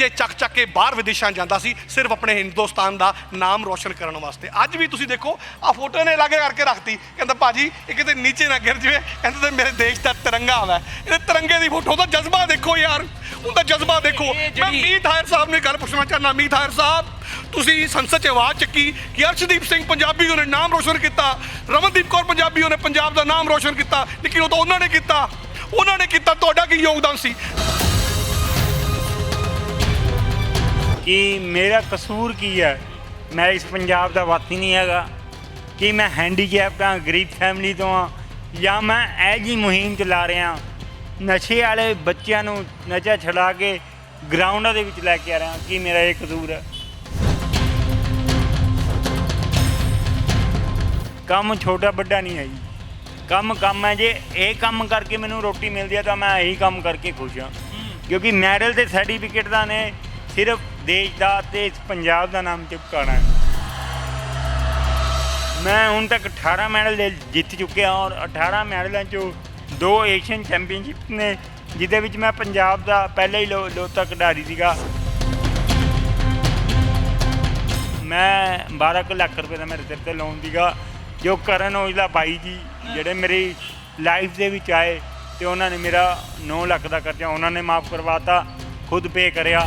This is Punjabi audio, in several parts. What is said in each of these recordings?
ਕਰਜ਼ੇ ਚੱਕ ਚੱਕ ਕੇ ਬਾਹਰ ਵਿਦੇਸ਼ਾਂ ਜਾਂਦਾ ਸੀ ਸਿਰਫ ਆਪਣੇ ਹਿੰਦੁਸਤਾਨ ਦਾ ਨਾਮ ਰੋਸ਼ਨ ਕਰਨ ਵਾਸਤੇ। ਅੱਜ ਵੀ ਤੁਸੀਂ ਦੇਖੋ ਆ ਫੋਟੋ ਨੇ ਲਾਗੇ ਕਰਕੇ ਰੱਖਤੀ। ਕਹਿੰਦਾ ਭਾਜੀ ਇਹ ਕਿਤੇ ਨੀਚੇ ਨਾ ਗਿਰ ਜਵੇ। ਕਹਿੰਦਾ ਤੇ ਮੇਰੇ ਦੇਸ਼ ਦਾ ਤਿਰੰਗਾ ਆਵਾ ਇਹ ਤਿਰੰਗੇ ਦੀ ਫੋਟੋ ਦਾ ਜਜ਼ਬਾ ਦੇਖੋ ਯਾਰ। ਉਹਦਾ ਜਜ਼ਬਾ ਦੇਖੋ। ਮੈਂ ਮੀਤ ਹਾਇਰ ਸਾਹਿਬ ਨੂੰ ਗੱਲ ਪੁੱਛਣਾ ਚਾਹੁੰਦਾ ਮੀਤ ਹਾਇਰ ਸਾਹਿਬ ਤੁਸੀਂ ਸੰਸਦ 'ਚ ਆਵਾਜ਼ ਚੱਕੀ ਕਿ ਅਰਸ਼ਦੀਪ ਸਿੰਘ ਪੰਜਾਬੀ ਉਹਨੇ ਨਾਮ ਰੋਸ਼ਨ ਕੀਤਾ ਰਮਨਦੀਪ ਕੌਰ ਪੰਜਾਬੀ ਉਹਨੇ ਪੰਜਾਬ ਦਾ ਨਾਮ ਰੋਸ਼ਨ ਕੀਤਾ ਲੇਕਿਨ ਉਹ ਤਾਂ ਉਹਨਾਂ ਨੇ ਕੀਤਾ। ਉਹਨਾਂ ਨੇ ਕੀਤਾ ਤੁਹਾਡਾ ਕੀ ਯੋਗਦਾਨ ਸੀ? ਕਿ ਮੇਰਾ ਕਸੂਰ ਕੀ ਹੈ? ਮੈਂ ਇਸ ਪੰਜਾਬ ਦਾ ਵਾਸੀ ਨਹੀਂ ਹੈਗਾ। ਕਿ ਮੈਂ ਹੈਂਡੀਕੈਪਟ ਹਾਂ ਗਰੀਬ ਫੈਮਿਲੀ ਤੋਂ ਹਾਂ ਜਾਂ ਮੈਂ ਇਹ ਜੀ ਮੁਹਿੰਮ ਚਲਾ ਰਿਹਾ ਨਸ਼ੇ ਵਾਲੇ ਬੱਚਿਆਂ ਨੂੰ ਨਸ਼ਾ ਛਡਾ ਕੇ ਗਰਾਊਂਡਾਂ ਦੇ ਵਿੱਚ ਲੈ ਕੇ ਆ ਰਿਹਾ ਕੀ ਮੇਰਾ ਇਹ ਕਸੂਰ ਹੈ। ਕੰਮ ਛੋਟਾ ਵੱਡਾ ਨਹੀਂ ਹੈ ਜੀ। ਕੰਮ ਕੰਮ ਹੈ ਜੇ ਇਹ ਕੰਮ ਕਰਕੇ ਮੈਨੂੰ ਰੋਟੀ ਮਿਲਦੀ ਹੈ ਤਾਂ ਮੈਂ ਇਹੀ ਕੰਮ ਕਰਕੇ ਖੁਸ਼ ਹਾਂ। ਕਿਉਂਕਿ ਮੈਡਲ ਤੇ ਸਰਟੀਫਿਕੇਟ ਦਾ ਨੇ ਸਿਰਫ ਦੇਸ਼ ਦਾ ਤੇ ਇਸ ਪੰਜਾਬ ਦਾ ਨਾਮ ਚਿਪਕਾਣਾ ਹੈ। ਮੈਂ ਹੁਣ ਤੱਕ 18 ਮੈਡਲ ਜਿੱਤ ਚੁੱਕਿਆ ਔਰ 18 ਮੈਡਲਾਂ ਚੋਂ ਦੋ ਏਸ਼ੀਅਨ ਚੈਂਪੀਅਨਸ਼ਿਪ ਨੇ, ਜਿਹਦੇ ਵਿੱਚ ਮੈਂ ਪੰਜਾਬ ਦਾ ਪਹਿਲਾ ਹੀ ਲੋਤਾ ਖਿਡਾਰੀ ਸੀਗਾ। ਮੈਂ 12 ਕੁ ਲੱਖ ਰੁਪਏ ਦਾ ਮੇਰੇ ਸਿਰ ਤੇ ਲੋਨ ਸੀਗਾ, ਜੋ ਕਰਨ ਔਜਲਾ ਬਾਈ ਜੀ ਜਿਹੜੇ ਮੇਰੀ ਲਾਈਫ ਦੇ ਵਿੱਚ ਆਏ ਤੇ ਉਹਨਾਂ ਨੇ ਮੇਰਾ 9 ਲੱਖ ਦਾ ਕਰਜ਼ਾ, ਉਹਨਾਂ ਨੇ ਮਾਫ ਕਰਵਾਤਾ, ਖੁਦ ਪੇ ਕਰਿਆ।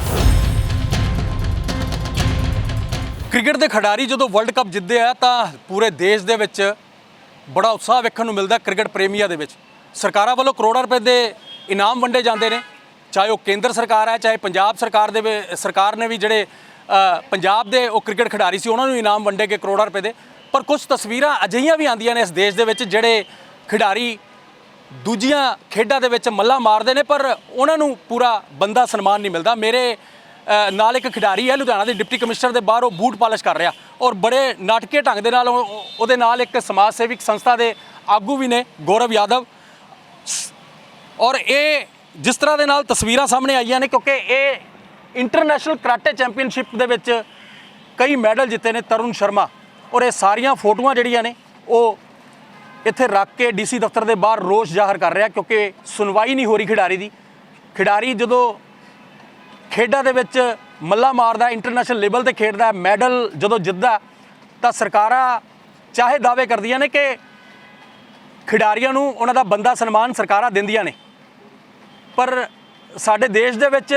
ਕ੍ਰਿਕਟ ਦੇ ਖਿਡਾਰੀ ਜਦੋਂ ਵਰਲਡ ਕੱਪ ਜਿੱਤਦੇ ਆ, ਤਾਂ ਪੂਰੇ ਦੇਸ਼ ਦੇ ਵਿੱਚ ਬੜਾ ਉਤਸ਼ਾਹ ਵੇਖਣ ਨੂੰ ਮਿਲਦਾ ਕ੍ਰਿਕਟ ਪ੍ਰੇਮੀਆਂ ਦੇ ਵਿੱਚ। ਸਰਕਾਰਾਂ ਵੱਲੋਂ ਕਰੋੜਾਂ ਰੁਪਏ ਦੇ ਇਨਾਮ ਵੰਡੇ ਜਾਂਦੇ ਨੇ, ਚਾਹੇ ਉਹ ਕੇਂਦਰ ਸਰਕਾਰ ਹੈ, ਚਾਹੇ ਪੰਜਾਬ ਸਰਕਾਰ ਦੇ ਸਰਕਾਰ ਨੇ ਵੀ ਜਿਹੜੇ ਪੰਜਾਬ ਦੇ ਉਹ ਕ੍ਰਿਕਟ ਖਿਡਾਰੀ ਸੀ, ਉਹਨਾਂ ਨੂੰ ਇਨਾਮ ਵੰਡੇ ਗਏ ਕਰੋੜਾਂ ਰੁਪਏ ਦੇ। ਪਰ ਕੁਝ ਤਸਵੀਰਾਂ ਅਜਿਹੀਆਂ ਵੀ ਆਉਂਦੀਆਂ ਨੇ ਇਸ ਦੇਸ਼ ਦੇ ਵਿੱਚ, ਜਿਹੜੇ ਖਿਡਾਰੀ ਦੂਜੀਆਂ ਖੇਡਾਂ ਦੇ ਵਿੱਚ ਮੱਲਾ ਮਾਰਦੇ ਨੇ, ਪਰ ਉਹਨਾਂ ਨੂੰ ਪੂਰਾ ਬੰਦਾ ਸਨਮਾਨ ਨਹੀਂ ਮਿਲਦਾ। ਮੇਰੇ ਨਾਲ ਇੱਕ ਖਿਡਾਰੀ ਹੈ ਲੁਧਿਆਣਾ ਦੇ ਡਿਪਟੀ ਕਮਿਸ਼ਨਰ ਦੇ, ਬਾਹਰ ਉਹ ਬੂਟ ਪਾਲਿਸ਼ ਕਰ ਰਿਹਾ। ਔਰ ਬੜੇ ਨਾਟਕੇ ਢੰਗ ਦੇ ਨਾਲ ਉਹਦੇ ਨਾਲ ਇੱਕ ਸਮਾਜ ਸੇਵਿਕ ਸੰਸਥਾ ਦੇ ਆਗੂ ਵੀ ਨੇ, ਗੌਰਵ ਯਾਦਵ। ਔਰ ਇਹ ਜਿਸ ਤਰ੍ਹਾਂ ਦੇ ਨਾਲ ਤਸਵੀਰਾਂ ਸਾਹਮਣੇ ਆਈਆਂ ਨੇ, ਕਿਉਂਕਿ ਇਹ ਇੰਟਰਨੈਸ਼ਨਲ ਕਰਾਟੇ ਚੈਂਪੀਅਨਸ਼ਿਪ ਦੇ ਵਿੱਚ ਕਈ ਮੈਡਲ ਜਿੱਤੇ ਨੇ, ਤਰੁਣ ਸ਼ਰਮਾ। ਔਰ ਇਹ ਸਾਰੀਆਂ ਫੋਟੋਆਂ ਜਿਹੜੀਆਂ ਨੇ, ਉਹ ਇੱਥੇ ਰੱਖ ਕੇ ਡੀਸੀ ਦਫ਼ਤਰ ਦੇ ਬਾਹਰ ਰੋਸ ਜ਼ਾਹਰ ਕਰ ਰਿਹਾ, ਕਿਉਂਕਿ ਸੁਣਵਾਈ ਨਹੀਂ ਹੋ ਰਹੀ ਖਿਡਾਰੀ ਦੀ। ਖਿਡਾਰੀ ਜਦੋਂ ਖੇਡਾਂ ਦੇ ਵਿੱਚ ਮੱਲਾ ਮਾਰਦਾ ਇੰਟਰਨੈਸ਼ਨਲ ਲੈਵਲ ਤੇ ਖੇਡਦਾ ਮੈਡਲ ਜਦੋਂ ਜਿੱਤਦਾ, ਤਾਂ ਸਰਕਾਰਾਂ ਚਾਹੇ ਦਾਅਵੇ ਕਰਦੀਆਂ ਨੇ ਕਿ ਖਿਡਾਰੀਆਂ ਨੂੰ ਉਹਨਾਂ ਦਾ ਬੰਦਾ ਸਨਮਾਨ ਸਰਕਾਰਾਂ ਦਿੰਦੀਆਂ ਨੇ। ਪਰ ਸਾਡੇ ਦੇਸ਼ ਦੇ ਵਿੱਚ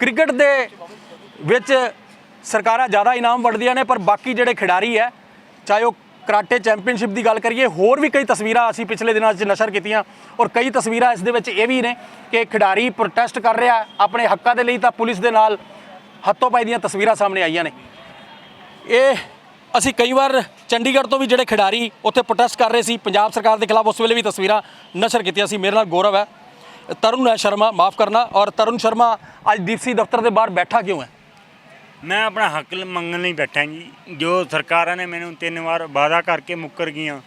ਕ੍ਰਿਕਟ ਦੇ ਵਿੱਚ ਸਰਕਾਰਾਂ ਜ਼ਿਆਦਾ ਇਨਾਮ ਵੰਡਦੀਆਂ ਨੇ, ਪਰ ਬਾਕੀ ਜਿਹੜੇ ਖਿਡਾਰੀ ਹੈ, ਚਾਹੇ ਉਹ ਕਰਾਟੇ ਚੈਂਪੀਅਨਸ਼ਿਪ ਦੀ ਗੱਲ ਕਰੀਏ, ਹੋਰ ਵੀ ਕਈ ਤਸਵੀਰਾਂ ਅਸੀਂ ਪਿਛਲੇ ਦਿਨਾਂ 'ਚ ਨਸ਼ਰ ਕੀਤੀਆਂ ਔਰ ਕਈ ਤਸਵੀਰਾਂ ਇਸ ਦੇ ਵਿੱਚ ਇਹ ਵੀ ਨੇ ਕਿ ਖਿਡਾਰੀ ਪ੍ਰੋਟੈਸਟ ਕਰ ਰਿਹਾ ਆਪਣੇ ਹੱਕਾਂ ਦੇ ਲਈ ਤਾਂ ਪੁਲਿਸ ਦੇ ਨਾਲ ਹੱਥੋਂ ਪਾਈ ਦੀਆਂ ਤਸਵੀਰਾਂ ਸਾਹਮਣੇ ਆਈਆਂ ਨੇ। ਇਹ ਅਸੀਂ ਕਈ ਵਾਰ ਚੰਡੀਗੜ੍ਹ ਤੋਂ ਵੀ ਜਿਹੜੇ ਖਿਡਾਰੀ ਉੱਥੇ ਪ੍ਰੋਟੈਸਟ ਕਰ ਰਹੇ ਸੀ, ਪੰਜਾਬ ਸਰਕਾਰ ਦੇ ਖਿਲਾਫ ਉਸ ਵੇਲੇ ਵੀ ਤਸਵੀਰਾਂ ਨਸ਼ਰ ਕੀਤੀਆਂ ਸੀ। ਮੇਰੇ ਨਾਲ ਗੌਰਵ ਹੈ। ਤਰੁਣ ਹੈ ਸ਼ਰਮਾ, ਮਾਫ ਕਰਨਾ ਔਰ ਤਰੁਣ ਸ਼ਰਮਾ ਅੱਜ ਦੀਪਸੀ ਦਫ਼ਤਰ ਦੇ ਬਾਹਰ ਬੈਠਾ ਕਿਉਂ ਹੈ? ਮੈਂ ਆਪਣਾ ਹੱਕ ਲ- ਮੰਗਣ ਲਈ ਬੈਠਾ ਜੀ। ਜੋ ਸਰਕਾਰਾਂ ਨੇ ਮੈਨੂੰ ਤਿੰਨ ਵਾਰ ਵਾਅਦਾ ਕਰਕੇ ਮੁੱਕਰ ਗਈਆਂ।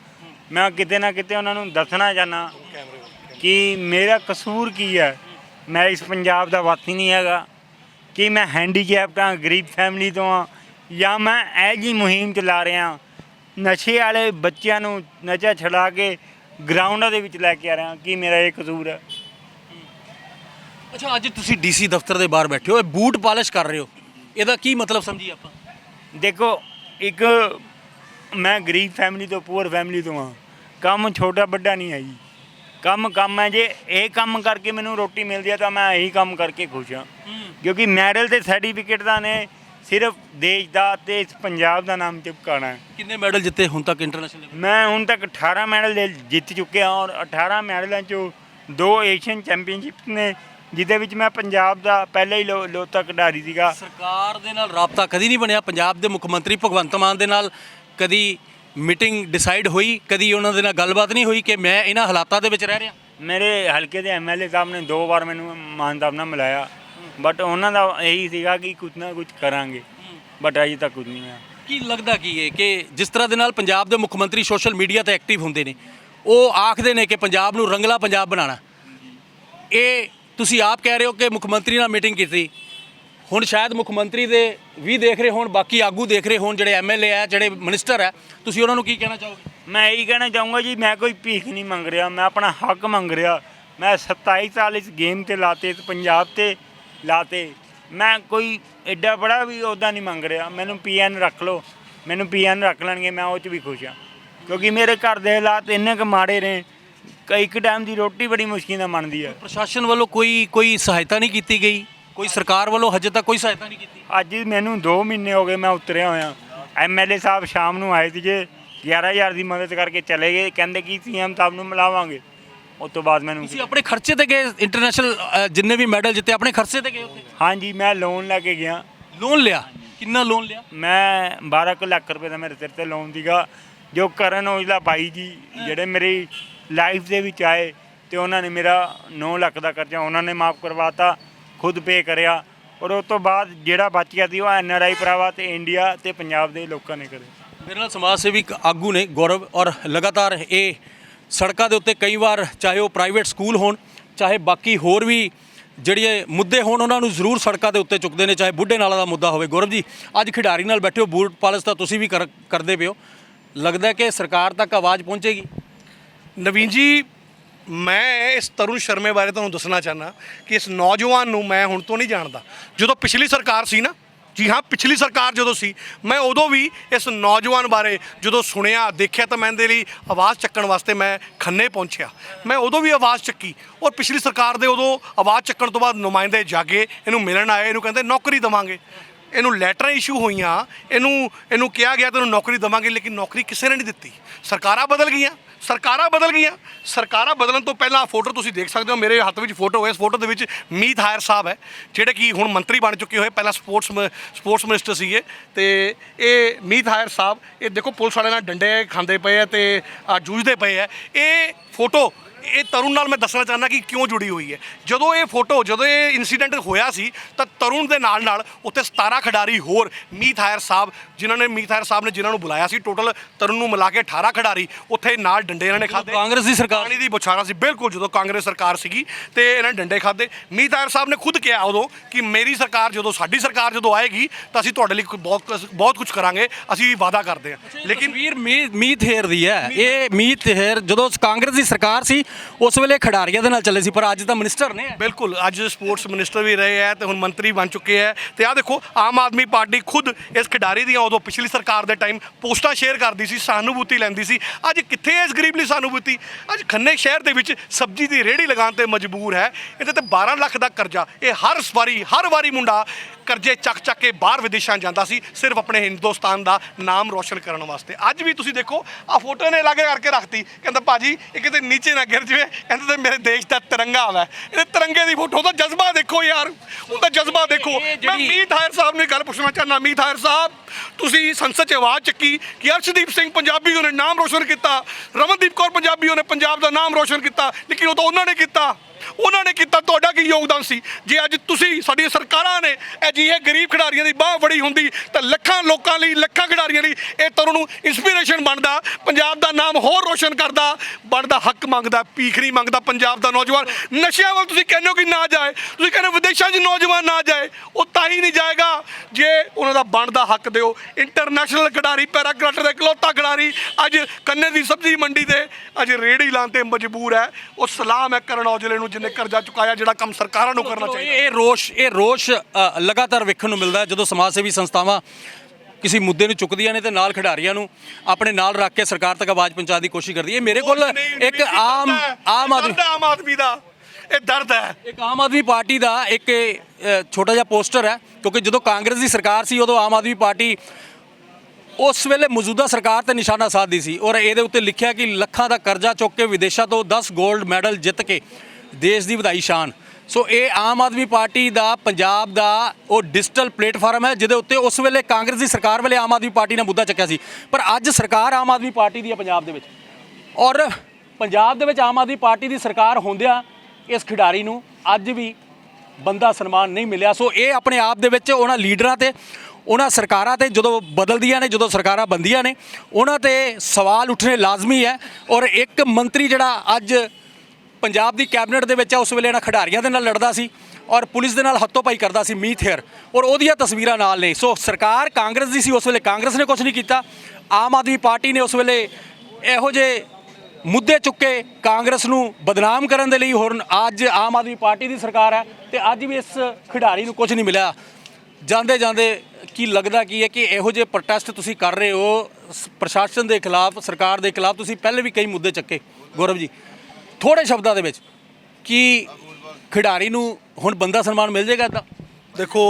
ਮੈਂ ਕਿਤੇ ਨਾ ਕਿਤੇ ਉਹਨਾਂ ਨੂੰ ਦੱਸਣਾ ਚਾਹਨਾ ਕਿ ਮੇਰਾ ਕਸੂਰ ਕੀ ਹੈ? ਮੈਂ ਇਸ ਪੰਜਾਬ ਦਾ ਵਾਸੀ ਨਹੀਂ ਹੈਗਾ। ਕਿ ਮੈਂ ਹੈਂਡੀਕੈਪਟ ਹਾਂ, ਗਰੀਬ ਫੈਮਿਲੀ ਤੋਂ ਹਾਂ, ਜਾਂ ਮੈਂ ਇਹ ਜਿਹੀ ਮੁਹਿੰਮ ਚਲਾ ਰਿਹਾ ਨਸ਼ੇ ਵਾਲੇ ਬੱਚਿਆਂ ਨੂੰ ਨਸ਼ਾ ਛਡਾ ਕੇ ਗਰਾਊਂਡਾਂ ਦੇ ਵਿੱਚ ਲੈ ਕੇ ਆ ਰਿਹਾ ਕੀ ਮੇਰਾ ਇਹ ਕਸੂਰ ਹੈ? ਅੱਛਾ, ਅੱਜ ਤੁਸੀਂ ਡੀਸੀ ਦਫ਼ਤਰ ਦੇ ਬਾਹਰ ਬੈਠੇ ਹੋ। ਇਹ ਬੂਟ ਪਾਲਿਸ਼ ਕਰ ਰਹੇ ਹੋ। ਇਹਦਾ ਕੀ ਮਤਲਬ ਸਮਝੀ ਆਪਾਂ? ਦੇਖੋ ਇੱਕ ਮੈਂ ਗਰੀਬ ਫੈਮਿਲੀ ਤੋਂ ਪੂਅਰ ਫੈਮਿਲੀ ਤੋਂ ਹਾਂ। ਕੰਮ ਛੋਟਾ ਵੱਡਾ ਨਹੀਂ ਹੈ ਜੀ। ਕੰਮ ਕੰਮ ਹੈ ਜੇ ਇਹ ਕੰਮ ਕਰਕੇ ਮੈਨੂੰ ਰੋਟੀ ਮਿਲਦੀ ਹੈ ਤਾਂ ਮੈਂ ਇਹੀ ਕੰਮ ਕਰਕੇ ਖੁਸ਼ ਹਾਂ। ਕਿਉਂਕਿ ਮੈਡਲ ਤੇ ਸਰਟੀਫਿਕੇਟ ਦਾ ਨੇ ਸਿਰਫ ਦੇਸ਼ ਦਾ ਤੇ ਇਸ ਪੰਜਾਬ ਦਾ ਨਾਮ ਚਿਪਕਾਣਾ ਹੈ। ਕਿੰਨੇ ਮੈਡਲ ਜਿੱਤੇ ਹੁਣ ਤੱਕ ਇੰਟਰਨੈਸ਼ਨਲ ਮੈਂ ਹੁਣ ਤੱਕ 18 ਮੈਡਲ ਜਿੱਤ ਚੁੱਕਿਆ ਔਰ 18 ਮੈਡਲਾਂ ਚੋਂ ਦੋ ਏਸ਼ੀਅਨ ਚੈਂਪੀਅਨਸ਼ਿਪ ਨੇ ਜਿਹਦੇ ਵਿੱਚ ਮੈਂ ਪੰਜਾਬ ਦਾ ਪਹਿਲਾ ਹੀ ਲੋ- ਲੋਤਾ ਖਿਡਾਰੀ ਸੀਗਾ। ਸਰਕਾਰ ਦੇ ਨਾਲ ਰਾਬਤਾ ਕਦੀ ਨਹੀਂ ਬਣਿਆ। ਪੰਜਾਬ ਦੇ ਮੁੱਖ ਮੰਤਰੀ ਭਗਵੰਤ ਮਾਨ ਦੇ ਨਾਲ ਕਦੀ ਮੀਟਿੰਗ ਡਿਸਾਈਡ ਹੋਈ ਕਦੀ ਉਹਨਾਂ ਦੇ ਨਾਲ ਗੱਲਬਾਤ ਨਹੀਂ ਹੋਈ ਕਿ ਮੈਂ ਇਹਨਾਂ ਹਾਲਾਤਾਂ ਦੇ ਵਿੱਚ ਰਹਿ ਰਿਹਾ। ਮੇਰੇ ਹਲਕੇ ਦੇ ਐਮਐਲਏ ਸਾਹਿਬ ਨੇ ਦੋ ਵਾਰ ਮੈਨੂੰ ਮਾਨਦਾਬ ਨਾਲ ਮਿਲਾਇਆ। ਬਟ ਉਹਨਾਂ ਦਾ ਇਹੀ ਸੀਗਾ ਕਿ ਕੁਝ ਨਾ ਕੁਝ ਕਰਾਂਗੇ। ਬਟ ਅਜੇ ਤੱਕ ਕੁਝ ਨਹੀਂ ਹੋਇਆ। ਕੀ ਲੱਗਦਾ ਕੀ ਹੈ ਕਿ ਜਿਸ ਤਰ੍ਹਾਂ ਦੇ ਨਾਲ ਪੰਜਾਬ ਦੇ ਮੁੱਖ ਮੰਤਰੀ ਸੋਸ਼ਲ ਮੀਡੀਆ ਤੇ ਐਕਟਿਵ ਹੁੰਦੇ ਨੇ ਉਹ ਆਖਦੇ ਨੇ ਕਿ ਪੰਜਾਬ ਨੂੰ ਰੰਗਲਾ ਪੰਜਾਬ ਬਣਾਉਣਾ। ਇਹ ਤੁਸੀਂ ਆਪ ਕਹਿ ਰਹੇ ਹੋ ਕਿ ਮੁੱਖ ਮੰਤਰੀ ਨਾਲ ਮੀਟਿੰਗ ਕੀਤੀ। ਹੁਣ ਸ਼ਾਇਦ ਮੁੱਖ ਮੰਤਰੀ ਦੇ ਵੀ ਦੇਖ ਰਹੇ ਹੋਣ, ਬਾਕੀ ਆਗੂ ਦੇਖ ਰਹੇ ਹੋਣ, ਜਿਹੜੇ ਐਮਐਲਏ ਆ ਜਿਹੜੇ ਮਿਨਿਸਟਰ ਆ ਤੁਸੀਂ ਉਹਨਾਂ ਨੂੰ ਕੀ ਕਹਿਣਾ ਚਾਹੋਗੇ? ਮੈਂ ਇਹੀ ਕਹਿਣਾ ਚਾਹੂੰਗਾ ਜੀ, ਮੈਂ ਕੋਈ ਭੀਖ ਨਹੀਂ ਮੰਗ ਰਿਹਾ, ਮੈਂ ਆਪਣਾ ਹੱਕ ਮੰਗ ਰਿਹਾ। ਮੈਂ 27 ਸਾਲ ਇਸ ਗੇਮ ਤੇ ਲਾਤੇ, ਇਸ ਪੰਜਾਬ ਤੇ ਲਾਤੇ। ਮੈਂ ਕੋਈ ਐਡਾ ਬੜਾ ਵੀ ਉਹਦਾ ਨਹੀਂ ਮੰਗ ਰਿਹਾ। ਮੈਨੂੰ ਪੀਐਨ ਰੱਖ ਲਓ, ਮੈਨੂੰ ਪੀਐਨ ਰੱਖ ਲੈਣਗੇ, ਮੈਂ ਉਹ 'ਚ ਵੀ ਖੁਸ਼ ਹਾਂ। ਕਿਉਂਕਿ ਮੇਰੇ ਘਰ ਦੇ ਹਾਲਾਤ ਇੰਨੇ ਕੁ ਮਾੜੇ ਨੇ ਕਈ ਇੱਕ ਟਾਈਮ ਦੀ ਰੋਟੀ ਬੜੀ ਮੁਸ਼ਕਿਲ ਨਾਲ ਬਣਦੀ ਹੈ ਪ੍ਰਸ਼ਾਸਨ ਵੱਲੋਂ ਕੋਈ ਕੋਈ ਸਹਾਇਤਾ ਨਹੀਂ ਕੀਤੀ ਗਈ? ਕੋਈ ਸਰਕਾਰ ਵੱਲੋਂ ਹਜੇ ਤੱਕ ਕੋਈ ਸਹਾਇਤਾ ਨਹੀਂ ਕੀਤੀ? ਅੱਜ ਮੈਨੂੰ 2 ਮਹੀਨੇ ਹੋ ਗਏ ਮੈਂ ਉਤਰਿਆ ਹੋਇਆ। ਐਮਐਲਏ ਸਾਹਿਬ ਸ਼ਾਮ ਨੂੰ ਆਏ ਸੀਗੇ। 11000 ਦੀ ਮਦਦ ਕਰਕੇ ਚਲੇ ਗਏ। ਕਹਿੰਦੇ ਕਿ ਸੀਐਮ ਸਾਹਿਬ ਨੂੰ ਮਿਲਾਵਾਂਗੇ। ਉਸ ਤੋਂ ਬਾਅਦ ਮੈਨੂੰ ਤੁਸੀਂ ਆਪਣੇ ਖਰਚੇ ਤੇ ਗਏ ਇੰਟਰਨੈਸ਼ਨਲ ਜਿੰਨੇ ਵੀ ਮੈਡਲ ਜਿੱਤੇ ਆਪਣੇ ਖਰਚੇ ਤੇ ਗਏ ਉੱਥੇ? ਹਾਂਜੀ ਮੈਂ ਲੋਨ ਲੈ ਕੇ ਗਿਆ। ਲੋਨ ਲਿਆ? ਕਿੰਨਾ ਲੋਨ ਲਿਆ? ਮੈਂ 12 ਕੁ ਲੱਖ ਰੁਪਏ ਦਾ ਮੇਰੇ ਸਿਰ ਤੇ ਲੋਨ ਦੀਗਾ ਜੋ ਕਰਨ ਔਜਲਾ ਬਾਈ ਜੀ ਜਿਹੜੇ ਮੇਰੀ ਲਾਈਫ ਦੇ ਵਿੱਚ ਆਏ ਤੇ ਉਹਨਾਂ ਨੇ ਮੇਰਾ 9 ਲੱਖ ਦਾ ਕਰਜ਼ਾ, ਉਹਨਾਂ ਨੇ ਮਾਫ ਕਰਵਾਤਾ, ਖੁਦ ਪੇ ਕਰਿਆ ਔਰ ਉਸ ਤੋਂ ਬਾਅਦ ਜਿਹੜਾ ਬਚ ਗਿਆ ਸੀ ਉਹ ਐਨਆਰਆਈ ਭਰਾਵਾ ਤੇ ਇੰਡੀਆ ਤੇ ਪੰਜਾਬ ਦੇ ਲੋਕਾਂ ਨੇ ਕਰੇ ਮੇਰੇ ਨਾਲ ਸਮਾਜ ਸੇਵੀ ਆਗੂ ਨੇ ਗੌਰਵ ਔਰ ਲਗਾਤਾਰ ਇਹ ਸੜਕਾਂ ਦੇ ਉੱਤੇ ਕਈ ਵਾਰ ਚਾਹੇ ਉਹ ਪ੍ਰਾਈਵੇਟ ਸਕੂਲ ਹੋਣ, ਚਾਹੇ ਬਾਕੀ ਹੋਰ ਵੀ ਜਿਹੜੇ ਮੁੱਦੇ ਹੋਣ, ਉਹਨਾਂ ਨੂੰ ਜ਼ਰੂਰ ਸੜਕਾਂ ਦੇ ਉੱਤੇ ਚੁੱਕਦੇ ਨੇ, ਚਾਹੇ ਬੁੱਢੇ ਨਾਲਾ ਦਾ ਮੁੱਦਾ ਹੋਵੇ। ਗੌਰਵ ਜੀ, ਅੱਜ ਖਿਡਾਰੀ ਨਾਲ ਬੈਠੇ ਹੋ, ਬੂਟ ਪਾਲਸ ਤਾਂ ਤੁਸੀਂ ਵੀ ਕਰਦੇ ਪਿਓ ਲੱਗਦਾ ਕਿ ਸਰਕਾਰ ਤੱਕ ਆਵਾਜ਼ ਪਹੁੰਚੇਗੀ? ਨਵੀਨ ਜੀ, ਮੈਂ ਇਸ ਤਰੁਣ ਸ਼ਰਮੇ ਬਾਰੇ ਤੁਹਾਨੂੰ ਦੱਸਣਾ ਚਾਹਨਾ ਕਿ ਇਸ ਨੌਜਵਾਨ ਨੂੰ ਮੈਂ ਹੁਣ ਤੋਂ ਨਹੀਂ ਜਾਣਦਾ। ਜਦੋਂ ਪਿਛਲੀ ਸਰਕਾਰ ਸੀ ਨਾ, ਜੀ ਹਾਂ, ਪਿਛਲੀ ਸਰਕਾਰ ਜਦੋਂ ਸੀ, ਮੈਂ ਉਦੋਂ ਵੀ ਇਸ ਨੌਜਵਾਨ ਬਾਰੇ ਜਦੋਂ ਸੁਣਿਆ, ਦੇਖਿਆ ਤਾਂ ਮੈਂ ਇਹਦੇ ਲਈ ਆਵਾਜ਼ ਚੱਕਣ ਵਾਸਤੇ ਮੈਂ ਖੰਨੇ ਪਹੁੰਚਿਆ। ਮੈਂ ਉਦੋਂ ਵੀ ਆਵਾਜ਼ ਚੱਕੀ ਔਰ ਪਿਛਲੀ ਸਰਕਾਰ ਦੇ ਉਦੋਂ ਆਵਾਜ਼ ਚੱਕਣ ਤੋਂ ਬਾਅਦ ਨੁਮਾਇੰਦੇ ਜਾਗੇ, ਇਹਨੂੰ ਮਿਲਣ ਆਏ, ਇਹਨੂੰ ਕਹਿੰਦੇ ਨੌਕਰੀ ਦਵਾਂਗੇ। ਇਹਨੂੰ ਲੈਟਰਾਂ ਇਸ਼ੂ ਹੋਈਆਂ, ਇਹਨੂੰ ਇਹਨੂੰ ਕਿਹਾ ਗਿਆ ਤੈਨੂੰ ਨੌਕਰੀ ਦਵਾਂਗੇ, ਲੇਕਿਨ ਨੌਕਰੀ ਕਿਸੇ ਨੇ ਨਹੀਂ ਦਿੱਤੀ। ਸਰਕਾਰਾਂ ਬਦਲ ਗਈਆਂ। ਸਰਕਾਰਾਂ ਬਦਲ ਗਈਆਂ। ਸਰਕਾਰਾਂ ਬਦਲਣ ਤੋਂ ਪਹਿਲਾਂ ਫੋਟੋ ਤੁਸੀਂ ਦੇਖ ਸਕਦੇ ਹੋ। ਮੇਰੇ ਹੱਥ ਵਿੱਚ ਫੋਟੋ ਹੈ। ਇਸ ਫੋਟੋ ਦੇ ਵਿੱਚ ਮੀਤ ਹਾਇਰ ਸਾਹਿਬ ਹੈ, ਜਿਹੜੇ ਕਿ ਹੁਣ ਮੰਤਰੀ ਬਣ ਚੁੱਕੇ ਹੋਏ। ਪਹਿਲਾਂ ਸਪੋਰਟਸ ਮ- ਸਪੋਰਟਸ ਮਿਨਿਸਟਰ ਸੀਗੇ। ਤੇ ਇਹ ਮੀਤ ਹਾਇਰ ਸਾਹਿਬ, ਇਹ ਦੇਖੋ ਪੁਲਿਸ ਵਾਲਿਆਂ ਨਾਲ ਡੰਡੇ ਖਾਂਦੇ ਪਏ ਆ ਤੇ ਜੂਝਦੇ ਪਏ ਆ। ਇਹ ਫੋਟੋ ਇਹ ਤਰੁਣ ਨਾਲ ਮੈਂ ਦੱਸਣਾ ਚਾਹੁੰਦਾ ਕਿ ਕਿਉਂ ਜੁੜੀ ਹੋਈ ਹੈ। ਜਦੋਂ ਇਹ ਫੋਟੋ ਜਦੋਂ ਇਹ ਇਨਸੀਡੈਂਟ ਹੋਇਆ ਸੀ ਤਾਂ ਤਰੁਣ ਦੇ ਨਾਲ ਨਾਲ ਉੱਥੇ 17 ਖਿਡਾਰੀ ਹੋਰ ਮੀਤ ਹਾਇਰ ਸਾਹਿਬ ਜਿਨ੍ਹਾਂ ਨੇ ਮੀਤ ਹਾਇਰ ਸਾਹਿਬ ਨੇ ਜਿਨ੍ਹਾਂ ਨੂੰ ਬੁਲਾਇਆ ਸੀ ਟੋਟਲ ਤਰੁਣ ਨੂੰ ਮਿਲਾ ਕੇ 18 ਖਿਡਾਰੀ ਉੱਥੇ ਨਾਲ ਡੰਡੇ ਇਹਨਾਂ ਨੇ ਖਾਦੇ ਕਾਂਗਰਸ ਦੀ ਸਰਕਾਰ ਪਾਣੀ ਦੀ ਬੁਛਾਰਾ ਸੀ ਬਿਲਕੁਲ ਜਦੋਂ ਕਾਂਗਰਸ ਸਰਕਾਰ ਸੀਗੀ ਤੇ ਇਹਨਾਂ ਨੇ ਡੰਡੇ ਖਾਦੇ ਮੀਤ ਹਾਇਰ ਸਾਹਿਬ ਨੇ ਖੁਦ ਕਿਹਾ ਉਦੋਂ ਕਿ ਮੇਰੀ ਸਰਕਾਰ ਜਦੋਂ ਸਾਡੀ ਸਰਕਾਰ ਜਦੋਂ ਆਏਗੀ ਤਾਂ ਅਸੀਂ ਤੁਹਾਡੇ ਲਈ ਬਹੁਤ ਬਹੁਤ ਕੁਝ ਕਰਾਂਗੇ ਅਸੀਂ ਵਾਅਦਾ ਕਰਦੇ ਹਾਂ। ਲੇਕਿਨ ਵੀਰ ਮੀਤ ਹੇਰ ਦੀ ਹੈ। ਇਹ ਮੀਤ ਹੇਰ ਜਦੋਂ ਕਾਂਗਰਸ ਦੀ ਸਰਕਾਰ ਸੀ ਉਸ ਵੇਲੇ ਖਿਡਾਰੀਆਂ ਦੇ ਨਾਲ ਚੱਲੇ ਸੀ, ਪਰ ਅੱਜ ਤਾਂ ਮਿਨਿਸਟਰ ਨੇ ਬਿਲਕੁਲ, ਅੱਜ ਸਪੋਰਟਸ ਮਿਨਿਸਟਰ ਵੀ ਰਹੇ ਹੈ ਤੇ ਹੁਣ ਮੰਤਰੀ ਬਣ ਚੁੱਕੇ ਹੈ। ਤੇ ਆਹ ਦੇਖੋ, ਆਮ ਆਦਮੀ ਪਾਰਟੀ ਖੁਦ ਇਸ ਖਿਡਾਰੀ ਦੀਆਂ ਉਦੋਂ ਪਿਛਲੀ ਸਰਕਾਰ ਦੇ ਟਾਈਮ ਪੋਸਟਾਂ ਸ਼ੇਅਰ ਕਰਦੀ ਸੀ, ਸਹਾਨੂਭੂਤੀ ਲੈਂਦੀ ਸੀ। ਅੱਜ ਕਿੱਥੇ ਇਸ ਗਰੀਬ ਲਈ ਸਹਾਨੂਭੂਤੀ? ਅੱਜ ਖੰਨੇ ਸ਼ਹਿਰ ਦੇ ਵਿੱਚ ਸਬਜ਼ੀ ਦੀ ਰੇਹੜੀ ਲਗਾਉਣ ਤੇ ਮਜਬੂਰ ਹੈ। ਇਹਦੇ ਤੇ 12 ਲੱਖ ਦਾ ਕਰਜ਼ਾ। ਇਹ ਹਰ ਵਾਰੀ ਹਰ ਵਾਰੀ ਮੁੰਡਾ ਕਰਜ਼ੇ ਚੱਕ ਚੱਕ ਕੇ ਬਾਹਰ ਵਿਦੇਸ਼ਾਂ ਜਾਂਦਾ ਸੀ, ਸਿਰਫ ਆਪਣੇ ਹਿੰਦੁਸਤਾਨ ਦਾ ਨਾਮ ਰੋਸ਼ਨ ਕਰਨ ਵਾਸਤੇ। ਅੱਜ ਵੀ ਤੁਸੀਂ ਦੇਖੋ ਆ ਫੋਟੋ ਨੇ ਲਾਗੇ ਕਰਕੇ ਰੱਖਤੀ। ਕਹਿੰਦਾ, ਭਾਜੀ, ਇਹ ਕਿਤੇ ਨੀਚੇ ਨਾ ਗਿਰ। ਜਵੇ ਕਹਿੰਦਾ ਤੇ ਮੇਰੇ ਦੇਸ਼ ਦਾ ਤਿਰੰਗਾ ਵਾ ਇਹ ਤਿਰੰਗੇ ਦੀ ਫੋਟੋ ਦਾ ਜਜ਼ਬਾ ਦੇਖੋ ਯਾਰ। ਉਹਦਾ ਜਜ਼ਬਾ ਦੇਖੋ। ਮੈਂ ਮੀਤ ਹਾਇਰ ਸਾਹਿਬ ਨੇ ਗੱਲ ਪੁੱਛਣਾ ਚਾਹੁੰਦਾ ਮੀਤ ਹਾਇਰ ਸਾਹਿਬ ਤੁਸੀਂ ਸੰਸਦ 'ਚ ਆਵਾਜ਼ ਚੱਕੀ ਕਿ ਅਰਸ਼ਦੀਪ ਸਿੰਘ ਪੰਜਾਬੀ ਉਹਨੇ ਨਾਮ ਰੋਸ਼ਨ ਕੀਤਾ ਰਮਨਦੀਪ ਕੌਰ ਪੰਜਾਬੀ ਉਹਨੇ ਪੰਜਾਬ ਦਾ ਨਾਮ ਰੋਸ਼ਨ ਕੀਤਾ ਲੇਕਿਨ ਉਹ ਤਾਂ ਉਹਨਾਂ ਨੇ ਕੀਤਾ। ਉਹਨਾਂ ਨੇ ਕੀਤਾ, ਤੁਹਾਡਾ ਕੀ ਯੋਗਦਾਨ ਸੀ? ਜੇ ਅੱਜ ਤੁਸੀਂ, ਸਾਡੀਆਂ ਸਰਕਾਰਾਂ ਨੇ ਅਜਿਹੇ ਗਰੀਬ ਖਿਡਾਰੀਆਂ ਦੀ ਬਾਹ ਫੜੀ ਹੁੰਦੀ, ਤਾਂ ਲੱਖਾਂ ਲੋਕਾਂ ਲਈ, ਲੱਖਾਂ ਖਿਡਾਰੀਆਂ ਲਈ ਇਹ ਤਰੁਣ ਨੂੰ ਇਨਸਪੀਰੇਸ਼ਨ ਬਣਦਾ, ਪੰਜਾਬ ਦਾ ਨਾਮ ਹੋਰ ਰੋਸ਼ਨ ਕਰਦਾ, ਬਣਦਾ ਹੱਕ ਮੰਗਦਾ ਭੀਖ ਨਹੀਂ ਮੰਗਦਾ ਪੰਜਾਬ ਦਾ ਨੌਜਵਾਨ। ਨਸ਼ਿਆਂ ਵੱਲ ਤੁਸੀਂ ਕਹਿੰਦੇ ਹੋ ਕਿ ਨਾ ਜਾਏ, ਤੁਸੀਂ ਕਹਿੰਦੇ ਹੋ ਵਿਦੇਸ਼ਾਂ 'ਚ ਨੌਜਵਾਨ ਨਾ ਜਾਏ, ਉਹ ਤਾਂ ਹੀ ਨਹੀਂ ਜਾਏਗਾ। ਜੇ ਉਹਨਾਂ ਦਾ ਬਣਦਾ ਹੱਕ ਦਿਓ ਇੰਟਰਨੈਸ਼ਨਲ ਖਿਡਾਰੀ ਪੈਰਾਗਲਾਟਰ ਦਾ ਇਕਲੌਤਾ ਖਿਡਾਰੀ, ਅੱਜ ਕੰਨੇ ਦੀ ਸਬਜ਼ੀ ਮੰਡੀ ਤੇ, ਅੱਜ ਰੇੜੀ ਲਾਉਣ ਤੇ ਮਜਬੂਰ ਹੈ, ਉਹ ਸਲਾਮ ਹੈ ਕਰਨ ਔਜਲੇ ਨੂੰ ਜਿਹਨੇ ਕਰਜ਼ਾ ਚੁਕਾਇਆ ਜਿਹੜਾ ਕੰਮ ਸਰਕਾਰਾਂ ਨੂੰ ਕਰਨਾ ਚਾਹੀਦਾ। ਇਹ ਰੋਸ਼ ਇਹ ਰੋਸ਼ ਅ, ਲਗਾਤਾਰ ਵੇਖਣ ਨੂੰ ਮਿਲਦਾ ਹੈ ਜਦੋਂ ਸਮਾਜ ਸੇਵੀ ਸੰਸਥਾਵਾਂ ਕਿਸੇ ਮੁੱਦੇ ਨੂੰ ਚੁੱਕਦੀਆਂ ਨੇ ਤੇ ਨਾਲ ਖਿਡਾਰੀਆਂ ਨੂੰ ਆਪਣੇ ਨਾਲ ਰੱਖ ਕੇ ਸਰਕਾਰ ਤੱਕ ਆਵਾਜ਼ ਪਹੁੰਚਾਉਣ ਦੀ ਕੋਸ਼ਿਸ਼ ਕਰਦੀ ਹੈ। ਮੇਰੇ ਕੋਲ ਇੱਕ ਆਮ ਆਮ ਆਦਮੀ ਆਮ ਆਦਮੀ ਦਾ ਇਹ ਦਰਦ ਹੈ। ਇੱਕ ਆਮ ਆਦਮੀ ਪਾਰਟੀ ਦਾ ਇੱਕ ਅ, ਛੋਟਾ ਜਿਹਾ ਪੋਸਟਰ ਹੈ ਕਿਉਂਕਿ ਜਦੋਂ ਕਾਂਗਰਸ ਦੀ ਸਰਕਾਰ ਸੀ ਉਦੋਂ ਆਮ ਆਦਮੀ ਪਾਰਟੀ ਉਸ ਵੇਲੇ ਮੌਜੂਦਾ ਸਰਕਾਰ ਤੇ ਨਿਸ਼ਾਨਾ ਸਾਧਦੀ ਸੀ ਔਰ ਇਹਦੇ ਉੱਤੇ ਲਿਖਿਆ ਕਿ ਲੱਖਾਂ ਦਾ ਕਰਜ਼ਾ ਚੁੱਕ ਕੇ ਵਿਦੇਸ਼ਾਂ ਤੋਂ 10 골ਡ ਮੈਡਲ ਜਿੱਤ ਕੇ ਦੇਸ਼ ਦੀ ਵਧਾਈ ਸ਼ਾਨ। ਸੋ ਇਹ ਆਮ ਆਦਮੀ ਪਾਰਟੀ ਦਾ, ਪੰਜਾਬ ਦਾ ਉਹ ਡਿਜੀਟਲ ਪਲੇਟਫਾਰਮ ਹੈ, ਜਿਹਦੇ ਉੱਤੇ ਉਸ ਵੇਲੇ ਕਾਂਗਰਸ ਦੀ ਸਰਕਾਰ ਵੇਲੇ ਆਮ ਆਦਮੀ ਪਾਰਟੀ ਨੇ ਮੁੱਦਾ ਚੱਕਿਆ ਸੀ। ਪਰ ਅੱਜ ਸਰਕਾਰ ਆਮ ਆਦਮੀ ਪਾਰਟੀ ਦੀ ਹੈ ਪੰਜਾਬ ਦੇ ਵਿੱਚ। ਔਰ ਪੰਜਾਬ ਦੇ ਵਿੱਚ ਆਮ ਆਦਮੀ ਪਾਰਟੀ ਦੀ ਸਰਕਾਰ ਹੁੰਦਿਆਂ ਇਸ ਖਿਡਾਰੀ ਨੂੰ ਅੱਜ ਵੀ ਬੰਦਾ ਸਨਮਾਨ ਨਹੀਂ ਮਿਲਿਆ। ਸੋ ਇਹ ਆਪਣੇ ਆਪ ਦੇ ਵਿੱਚ ਉਹਨਾਂ ਲੀਡਰਾਂ ਤੇ, ਉਹਨਾਂ ਸਰਕਾਰਾਂ ਤੇ ਜਦੋਂ ਬਦਲਦੀਆਂ ਨੇ, ਜਦੋਂ ਸਰਕਾਰਾਂ ਬੰਦੀਆਂ ਨੇ, ਉਹਨਾਂ ਤੇ ਸਵਾਲ ਉੱਠਣੇ ਲਾਜ਼ਮੀ ਹੈ। ਔਰ ਇੱਕ ਮੰਤਰੀ ਜਿਹੜਾ ਅੱਜ ਪੰਜਾਬ ਦੀ ਕੈਬਨਿਟ ਦੇ ਵਿੱਚ ਆ, ਉਸ ਵੇਲੇ ਇਹਨਾਂ ਖਿਡਾਰੀਆਂ ਦੇ ਨਾਲ ਲੜਦਾ ਸੀ ਔਰ ਪੁਲਿਸ ਦੇ ਨਾਲ ਹੱਥੋਂ-ਪਾਈ ਕਰਦਾ ਸੀ ਮੀਤ ਹੇਅਰ ਔਰ ਉਹਦੀਆਂ ਤਸਵੀਰਾਂ ਨਾਲ ਨੇ। ਸੋ ਸਰਕਾਰ ਕਾਂਗਰਸ ਦੀ ਸੀ, ਉਸ ਵੇਲੇ ਕਾਂਗਰਸ ਨੇ ਕੁਝ ਨਹੀਂ ਕੀਤਾ। ਆਮ ਆਦਮੀ ਪਾਰਟੀ ਨੇ ਉਸ ਵੇਲੇ ਇਹੋ ਜਿਹੇ ਮੁੱਦੇ ਚੁੱਕੇ ਕਾਂਗਰਸ ਨੂੰ ਬਦਨਾਮ ਕਰਨ ਦੇ ਲਈ। ਹੁਣ ਅੱਜ ਆਮ ਆਦਮੀ ਪਾਰਟੀ ਦੀ ਸਰਕਾਰ ਹੈ ਤੇ ਅੱਜ ਵੀ ਇਸ ਖਿਡਾਰੀ ਨੂੰ ਕੁਝ ਨਹੀਂ ਮਿਲਿਆ। ਜਾਂਦੇ ਜਾਂਦੇ ਕੀ ਲੱਗਦਾ ਕੀ ਹੈ ਕਿ ਇਹੋ ਜਿਹੇ ਪ੍ਰੋਟੈਸਟ ਤੁਸੀਂ ਕਰ ਰਹੇ ਹੋ? ਸ- ਪ੍ਰਸ਼ਾਸਨ ਦੇ ਖਿਲਾਫ, ਸਰਕਾਰ ਦੇ ਖਿਲਾਫ ਤੁਸੀਂ ਪਹਿਲੇ ਵੀ ਕਈ ਮੁੱਦੇ ਚੱਕੇ। ਗੌਰਵ ਜੀ। ਥੋੜੇ ਸ਼ਬਦਾਂ ਦੇ ਵਿੱਚ ਕੀ ਖਿਡਾਰੀ ਨੂੰ ਹੁਣ ਬੰਦਾ ਸਨਮਾਨ ਮਿਲ ਜਾਏਗਾ ਤਾਂ ਦੇਖੋ,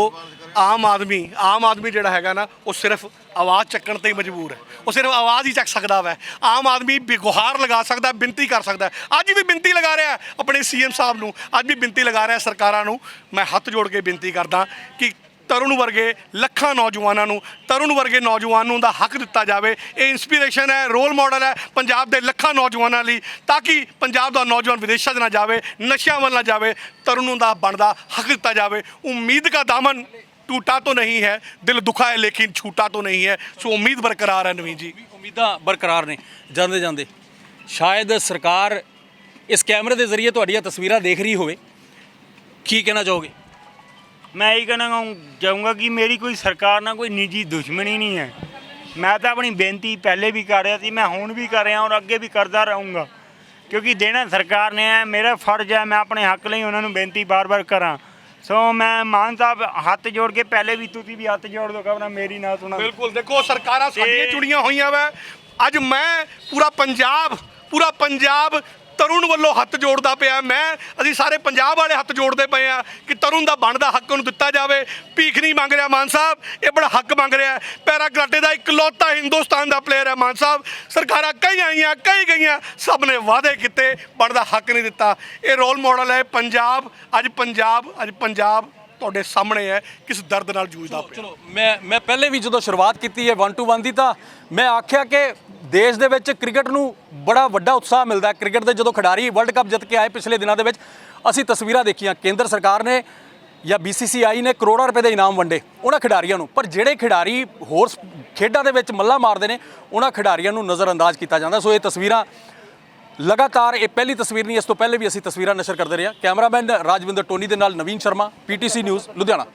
ਆਮ ਆਦਮੀ ਆਮ ਆਦਮੀ ਜਿਹੜਾ ਹੈਗਾ ਨਾ, ਉਹ ਸਿਰਫ ਆਵਾਜ਼ ਚੱਕਣ ਤੇ ਹੀ ਮਜਬੂਰ ਹੈ। ਉਹ ਸਿਰਫ ਆਵਾਜ਼ ਹੀ ਚੱਕ ਸਕਦਾ ਵੈ। ਆਮ ਆਦਮੀ ਵੀ ਗੁਹਾਰ ਲਗਾ ਸਕਦਾ ਬੇਨਤੀ ਕਰ ਸਕਦਾ ਅੱਜ ਵੀ ਬੇਨਤੀ ਲਗਾ ਰਿਹਾ ਹੈ, ਆਪਣੇ ਸੀਐਮ ਸਾਹਿਬ ਨੂੰ। ਅੱਜ ਵੀ ਬੇਨਤੀ ਲਗਾ ਰਿਹਾ ਸਰਕਾਰਾਂ ਨੂੰ। ਮੈਂ ਹੱਥ ਜੋੜ ਕੇ ਬੇਨਤੀ ਕਰਦਾ ਕਿ ਤਰੁਣ ਵਰਗੇ ਲੱਖਾਂ ਨੌਜਵਾਨਾਂ ਨੂੰ, ਤਰੁਣ ਵਰਗੇ ਨੌਜਵਾਨ ਨੂੰ ਦਾ ਹੱਕ ਦਿੱਤਾ ਜਾਵੇ। ਇਹ ਇਨਸਪੀਰੇਸ਼ਨ ਹੈ ਰੋਲ ਮਾਡਲ ਹੈ ਪੰਜਾਬ ਦੇ ਲੱਖਾਂ ਨੌਜਵਾਨਾਂ ਲਈ, ਤਾਂ ਕਿ ਪੰਜਾਬ ਦਾ ਨੌਜਵਾਨ ਵਿਦੇਸ਼ਾਂ 'ਚ ਨਾ ਜਾਵੇ, ਨਸ਼ਿਆਂ ਵੱਲ ਨਾ ਜਾਵੇ, ਤਰੁਣ ਨੂੰ ਦਾ ਬਣਦਾ ਹੱਕ ਦਿੱਤਾ ਜਾਵੇ। ਉਮੀਦ ਦਾ ਦਾਮਨ ਟੂਟਾ ਤੋਂ ਨਹੀਂ ਹੈ, ਦਿਲ ਦੁਖਾ ਹੈ ਲੇਕਿਨ ਛੂਟਾ ਤੋਂ ਨਹੀਂ ਹੈ। ਸੋ ਉਮੀਦ ਬਰਕਰਾਰ ਹੈ ਨਵੀਂ ਜੀ। ਉਮੀਦਾਂ ਬਰਕਰਾਰ ਨੇ, ਜਾਂਦੇ ਜਾਂਦੇ। ਸ਼ਾਇਦ ਸਰਕਾਰ ਇਸ ਕੈਮਰੇ ਦੇ ਜ਼ਰੀਏ ਤੁਹਾਡੀਆਂ ਤਸਵੀਰਾਂ ਦੇਖ ਰਹੀ ਹੋਵੇ। ਕੀ ਕਹਿਣਾ ਚਾਹੋਗੇ? ਮੈਂ ਇਹ ਕਹਿਣਾ ਚਾਹੂੰ- ਚਾਹੂੰਗਾ ਕਿ ਮੇਰੀ ਕੋਈ ਸਰਕਾਰ ਨਾਲ ਕੋਈ ਨਿੱਜੀ ਦੁਸ਼ਮਣੀ ਨਹੀਂ ਹੈ। ਮੈਂ ਤਾਂ ਆਪਣੀ ਬੇਨਤੀ ਪਹਿਲੇ ਵੀ ਕਰ ਰਿਹਾ ਸੀ ਮੈਂ ਹੁਣ ਵੀ ਕਰ ਰਿਹਾ ਔਰ ਅੱਗੇ ਵੀ ਕਰਦਾ ਰਹੂੰਗਾ। ਕਿਉਂਕਿ ਦੇਣਾ ਸਰਕਾਰ ਨੇ ਹੈ ਮੇਰਾ ਫਰਜ਼ ਹੈ ਮੈਂ ਆਪਣੇ ਹੱਕ ਲਈ ਉਹਨਾਂ ਨੂੰ ਬੇਨਤੀ ਬਾਰ-ਬਾਰ ਕਰਾਂ। ਸੋ ਮੈਂ ਮਾਨ ਸਾਹਿਬ ਹੱਥ ਜੋੜ ਕੇ ਪਹਿਲੇ ਵੀ ਤੁਸੀਂ ਵੀ ਹੱਥ ਜੋੜ ਦੋ ਕਬਰਾਂ ਮੇਰੀ ਨਾ ਸੁਣਾ। ਬਿਲਕੁਲ ਦੇਖੋ ਸਰਕਾਰਾਂ ਸਾਡੀਆਂ ਚੁਣੀਆਂ ਹੋਈਆਂ ਵਾ। ਅੱਜ ਮੈਂ ਪੂਰਾ ਪੰਜਾਬ ਪੂਰਾ ਪੰਜਾਬ ਤਰੁਣ ਵੱਲੋਂ ਹੱਥ ਜੋੜਦਾ ਪਿਆ। ਮੈਂ ਅਸੀਂ ਸਾਰੇ ਪੰਜਾਬ ਵਾਲੇ ਹੱਥ ਜੋੜਦੇ ਪਏ ਆ ਕਿ ਤਰੁਣ ਦਾ ਬਣਦਾ ਹੱਕ ਉਹਨੂੰ ਦਿੱਤਾ ਜਾਵੇ। ਭੀਖ ਨਹੀਂ ਮੰਗ ਰਿਹਾ ਮਾਨ ਸਾਹਿਬ ਇਹ ਬੜਾ ਹੱਕ ਮੰਗ ਰਿਹਾ। ਪੈਰਾ ਕਰਾਟੇ ਦਾ ਇਕਲੌਤਾ ਹਿੰਦੁਸਤਾਨ ਦਾ ਪਲੇਅਰ ਹੈ ਮਾਨ ਸਾਹਿਬ। ਸਰਕਾਰਾਂ ਕਈ ਆਈਆਂ ਕਈ ਗਈਆਂ ਸਭ ਨੇ ਵਾਅਦੇ ਕੀਤੇ ਬਣਦਾ ਹੱਕ ਨਹੀਂ ਦਿੱਤਾ। ਇਹ ਰੋਲ ਮਾਡਲ ਹੈ ਪੰਜਾਬ ਅੱਜ ਪੰਜਾਬ ਅੱਜ ਪੰਜਾਬ ਤੁਹਾਡੇ ਸਾਹਮਣੇ ਹੈ ਕਿਸ ਦਰਦ ਨਾਲ ਜੂਝਦਾ ਪਿਆ। ਚਲੋ ਮੈਂ ਮੈਂ ਪਹਿਲੇ ਵੀ ਜਦੋਂ ਸ਼ੁਰੂਆਤ ਕੀਤੀ ਹੈ 1 ਟੂ 1 ਦੀ ਤਾਂ ਮੈਂ ਆਖਿਆ ਕਿ ਦੇਸ਼ ਦੇ ਵਿੱਚ ਕ੍ਰਿਕਟ ਨੂੰ ਬੜਾ ਵੱਡਾ ਉਤਸ਼ਾਹ ਮਿਲਦਾ ਹੈ। ਕ੍ਰਿਕਟ ਦੇ ਜਦੋਂ ਖਿਡਾਰੀ ਵਰਲਡ ਕੱਪ ਜਿੱਤ ਕੇ ਆਏ ਪਿਛਲੇ ਦਿਨਾਂ ਦੇ ਵਿੱਚ, ਅਸੀਂ ਤਸਵੀਰਾਂ ਦੇਖੀਆਂ। ਕੇਂਦਰ ਸਰਕਾਰ ਨੇ ਜਾਂ BCCI ਨੇ ਕਰੋੜਾਂ ਰੁਪਏ ਦੇ ਇਨਾਮ ਵੰਡੇ ਉਹਨਾਂ ਖਿਡਾਰੀਆਂ ਨੂੰ। ਪਰ ਜਿਹੜੇ ਖਿਡਾਰੀ ਹੋਰ ਸ- ਖੇਡਾਂ ਦੇ ਵਿੱਚ ਮੱਲਾ ਮਾਰਦੇ ਨੇ, ਉਹਨਾਂ ਖਿਡਾਰੀਆਂ ਨੂੰ ਨਜ਼ਰਅੰਦਾਜ਼ ਕੀਤਾ ਜਾਂਦਾ। ਸੋ ਇਹ ਤਸਵੀਰਾਂ ਲਗਾਤਾਰ, ਇਹ ਪਹਿਲੀ ਤਸਵੀਰ ਨਹੀਂ, ਇਸ ਤੋਂ ਪਹਿਲੇ ਵੀ ਅਸੀਂ ਤਸਵੀਰਾਂ ਨਸ਼ਰ ਕਰਦੇ ਰਹੇ ਹਾਂ। ਕੈਮਰਾਮੈਨ ਰਾਜਵਿੰਦਰ ਟੋਨੀ ਦੇ ਨਾਲ ਨਵੀਨ ਸ਼ਰਮਾ PTC ਨਿਊਜ਼, ਲੁਧਿਆਣਾ।